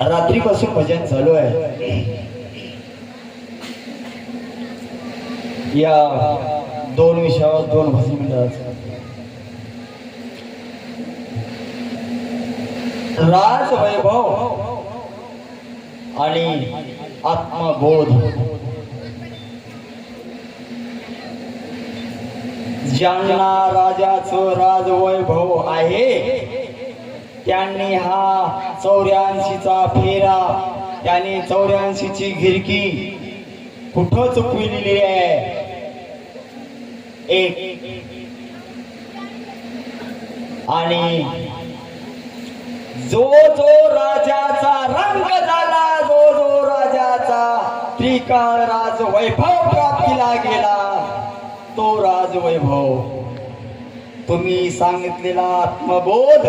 रात्रीपासून भजन चालू आहे. या दोन विषयावर दोन भजन मंडळाचं राज वैभव आणि आत्मबोध. ज्यांना राजाचं राजवैभव आहे त्यांनी हा चौऱ्याऐंशीचा फेरा त्यांनी चौऱ्याऐंशीची गिरकी कुठं चुकविलेली आहे? एक. आणि जो जो राजाचा रंग झाला जो जो राजाचा त्रिकाळ राज वैभव प्राप्तीला गेला तो राज वैभव तुम्ही सांगितलेला आत्मबोध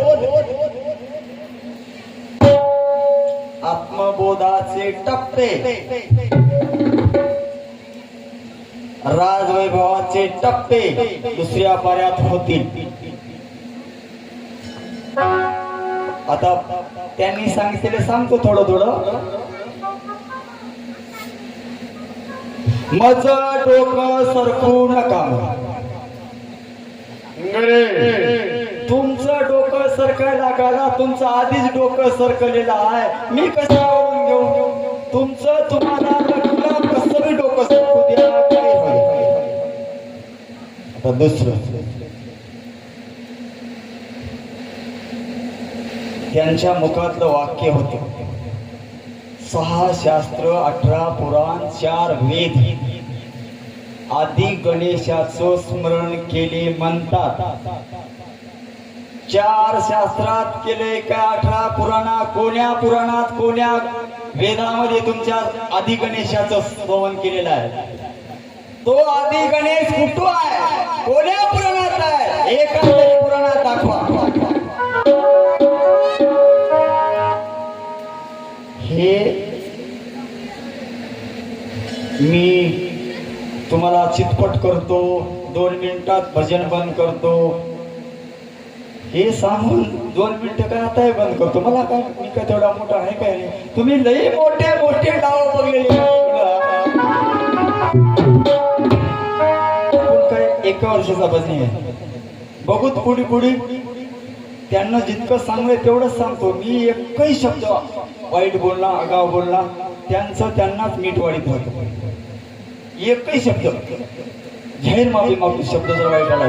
आत्मबोधाचे टप्पे. राजवैभवाचे टप्पे दुसऱ्या पाऱ्यात होतील. आता त्यांनी सांगितलेले सांगतो थोडं थोडं. मज डोकं सरकू नका सरकायला लागायला तुमचं आधीच डोकं सरकलेलं आहे. मी कशावरून घेऊ? तुमचं तुम्हाला कसं बी डोकं सरकू द्या काय आता दुसरं. त्यांच्या मुखातलं वाक्य होत. सहा शास्त्र अठरा पुराण चार वेद. आदी गणेशाचं स्मरण केले म्हणतात. चार शास्त्रात केले का अठरा पुराणा कोण्या पुराणात कोण्या वेदामध्ये तुमच्या आदी गणेशाचं स्मरण केलेलं आहे? तो आदी गणेश कुठं आहे? कोण्या पुराणात आहे? एका पुराणात दाखवा. हे मी तुम्हाला चितपट करतो दोन मिनिटात भजन बंद करतो. हे सांगून दोन मिनिटं काय आता बंद करतो? मला काय मी काय तेवढा मोठा आहे काय नाही? तुम्ही लई मोठे मोठे डाव बघले काय? एका वर्षाचा भजनी आहे. बघूत पुढी पुढी. त्यांना जितकं सांगलंय तेवढंच सांगतो. मी एकही शब्द वाईट बोलला आगाव बोलला त्यांचं त्यांनाच मीठ वाढीत होत एकही शब्द. जाहीर माफी मागतो शब्द जर वाईट आला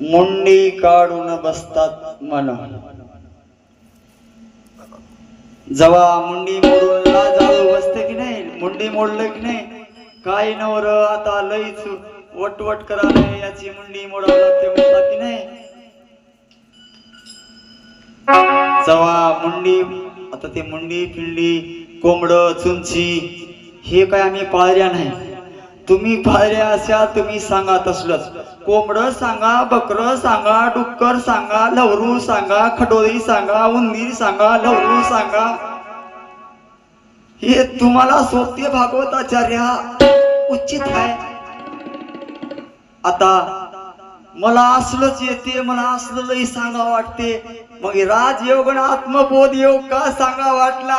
मुंडी काढून बसतात मन. जवा मुंडी मोडून जाळू बसते की नाही? मुंडी मोडलं की नाही? काय नवर आता लईच वटवट करायला याची मुंडी मोडावं लागते म्हणतात की नाही? जवा मुंडी आता ते मुंडी पिंडी कोंबड चुंची हे काय आम्ही पाळल्या नाही? तुम्ही पाळल्या अशा तुम्ही सांगा तसलंच. कोंबड सांगा बकर सांगा डुक्कर सांगा लवरू सांगा खडोळी सांगा उंदीर सांगा लवरू सांगा. हे तुम्हाला सोपते भागवताचार्य उचित आहे. आता मला असलंच येते मला असलं सांगा वाटते. मग राजयोग आणि आत्मबोध योग का सांगा वाटला?